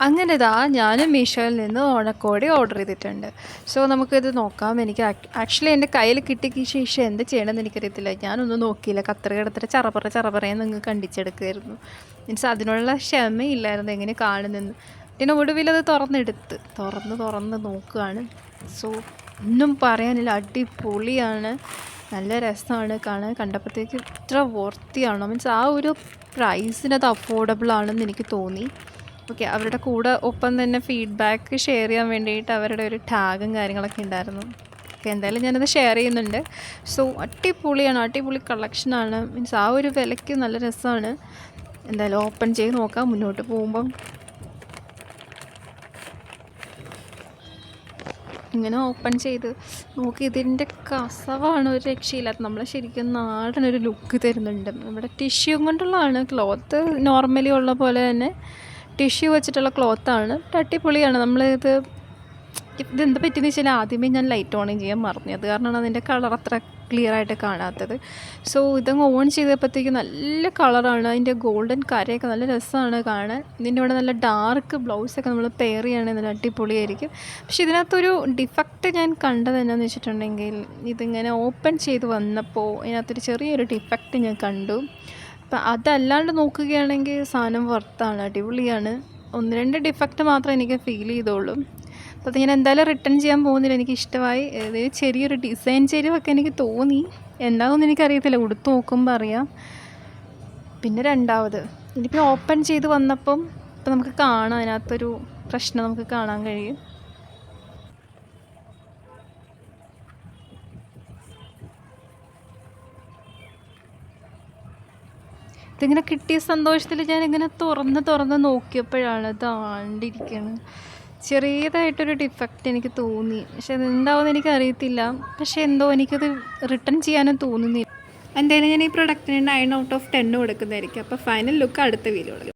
അങ്ങനെ ഇതാ ഞാനും മീഷോയിൽ നിന്ന് ഓണക്കോടി ഓർഡർ ചെയ്തിട്ടുണ്ട്. സോ നമുക്കിത് നോക്കാം. എനിക്ക് ആക്ച്വലി എന്റെ കയ്യിൽ കിട്ടിയ ശേഷം എന്ത് ചെയ്യണമെന്ന് എനിക്കറിയത്തില്ല. ഞാനൊന്നും നോക്കിയില്ല. കത്ര കിടത്തിട്ട് ചറപറ ചറപറയെന്ന് നിങ്ങൾ കണ്ടിച്ചെടുക്കുമായിരുന്നു മീൻസ് അതിനുള്ള ക്ഷമയില്ലായിരുന്നു എങ്ങനെ കാണുന്നെന്ന് പിന്നെ ഒടുവിൽ അത് തുറന്നെടുത്ത്. തുറന്ന് തുറന്ന് നോക്കുകയാണ് സോ ഒന്നും പറയാനില്ല. അടിപൊളിയാണ്. നല്ല രസമാണ് കാണാൻ. കണ്ടപ്പോഴത്തേക്ക് ഇത്ര വർത്തിയാണ് മീൻസ് ആ ഒരു പ്രൈസിനത് അഫോർഡബിൾ ആണെന്ന് എനിക്ക് തോന്നി. ഓക്കെ അവരുടെ കൂടെ ഒപ്പം തന്നെ ഫീഡ്ബാക്ക് ഷെയർ ചെയ്യാൻ വേണ്ടിയിട്ട് അവരുടെ ഒരു ടാഗും കാര്യങ്ങളൊക്കെ ഉണ്ടായിരുന്നു ഓക്കെ എന്തായാലും ഞാനത് ഷെയർ ചെയ്യുന്നുണ്ട്. സോ അടിപൊളിയാണ്. അടിപൊളി കളക്ഷനാണ് മീൻസ് ആ ഒരു വിലയ്ക്ക് നല്ല രസമാണ് എന്തായാലും ഓപ്പൺ ചെയ്ത് നോക്കാം. മുന്നോട്ട് പോകുമ്പം. ഇങ്ങനെ ഓപ്പൺ ചെയ്ത് നോക്കി. ഇതിന്റെ കസവാണ് ഒരു രക്ഷയില്ലാത്ത നമ്മളെ ശരിക്കും നാടനൊരു ലുക്ക് തരുന്നുണ്ട്. നമ്മുടെ ടിഷ്യൂ കൊണ്ടുള്ളതാണ്. ക്ലോത്ത് നോർമലി ഉള്ള പോലെ തന്നെ. ടിഷ്യൂ വെച്ചിട്ടുള്ള ക്ലോത്താണ് അടിപൊളിയാണ്. നമ്മളിത് ഇതെന്ത് പറ്റിയെന്ന് വെച്ചാൽ ആദ്യമേ ഞാൻ ലൈറ്റ് ഓൺ ചെയ്യാൻ മറന്നു. അത് കാരണമാണ് അതിന്റെ കളർ അത്ര ക്ലിയർ ആയിട്ട് കാണാത്തത്. സോ ഇതങ്ങ് ഓൺ ചെയ്തപ്പോഴത്തേക്ക് നല്ല കളറാണ് അതിന്റെ ഗോൾഡൻ കരയൊക്കെ നല്ല രസമാണ് കാണാൻ. ഇതിന്റെ കൂടെ നല്ല ഡാർക്ക് ബ്ലൗസൊക്കെ നമ്മൾ പെയർ ചെയ്യുകയാണെങ്കിൽ നല്ല അടിപൊളിയായിരിക്കും. പക്ഷേ ഇതിനകത്തൊരു ഡിഫക്റ്റ് ഞാൻ കണ്ടത് എന്നാന്ന് വെച്ചിട്ടുണ്ടെങ്കിൽ ഇതിങ്ങനെ ഓപ്പൺ ചെയ്ത് വന്നപ്പോൾ ഇതിനകത്തൊരു ചെറിയൊരു ഡിഫക്റ്റ് ഞാൻ കണ്ടു. അപ്പം അതല്ലാണ്ട് നോക്കുകയാണെങ്കിൽ സാധനം വർത്താണ് അടിപൊളിയാണ്. ഒന്ന് രണ്ട് ഡിഫക്റ്റ് മാത്രമേ എനിക്ക് ഫീൽ ചെയ്തോളൂ അപ്പോൾ ഞാൻ എന്തായാലും റിട്ടേൺ ചെയ്യാൻ പോകുന്നില്ല എനിക്ക് ഇഷ്ടമായി. ഇത് ചെറിയൊരു ഡിസൈൻ ചെരിവൊക്കെ എനിക്ക് തോന്നി. എന്താണെന്ന് എനിക്കറിയത്തില്ല ഉടുത്ത് നോക്കുമ്പോൾ അറിയാം. പിന്നെ രണ്ടാമത് എനിക്ക് ഓപ്പൺ ചെയ്ത് വന്നപ്പം ഇപ്പം നമുക്ക് കാണാം അതിനകത്തൊരു പ്രശ്നം നമുക്ക് കാണാൻ കഴിയും. ഇതിങ്ങനെ കിട്ടിയ സന്തോഷത്തിൽ ഞാൻ ഇങ്ങനെ തുറന്ന് തുറന്ന് നോക്കിയപ്പോഴാണ് ഇത് ആണ്ടിരിക്കുന്നത് ചെറിയതായിട്ടൊരു ഡിഫക്റ്റ് എനിക്ക് തോന്നി. പക്ഷെ അതെന്താവുമെന്ന് എനിക്ക് അറിയത്തില്ല പക്ഷെ എന്തോ എനിക്കത് റിട്ടേൺ ചെയ്യാനും തോന്നുന്നില്ല. എന്തായാലും ഞാൻ ഈ പ്രൊഡക്റ്റിന് നയൻ ഔട്ട് ഓഫ് ടെൻ കൊടുക്കുന്നതായിരിക്കും. അപ്പോൾ ഫൈനൽ ലുക്ക് അടുത്ത വീഡിയോയിൽ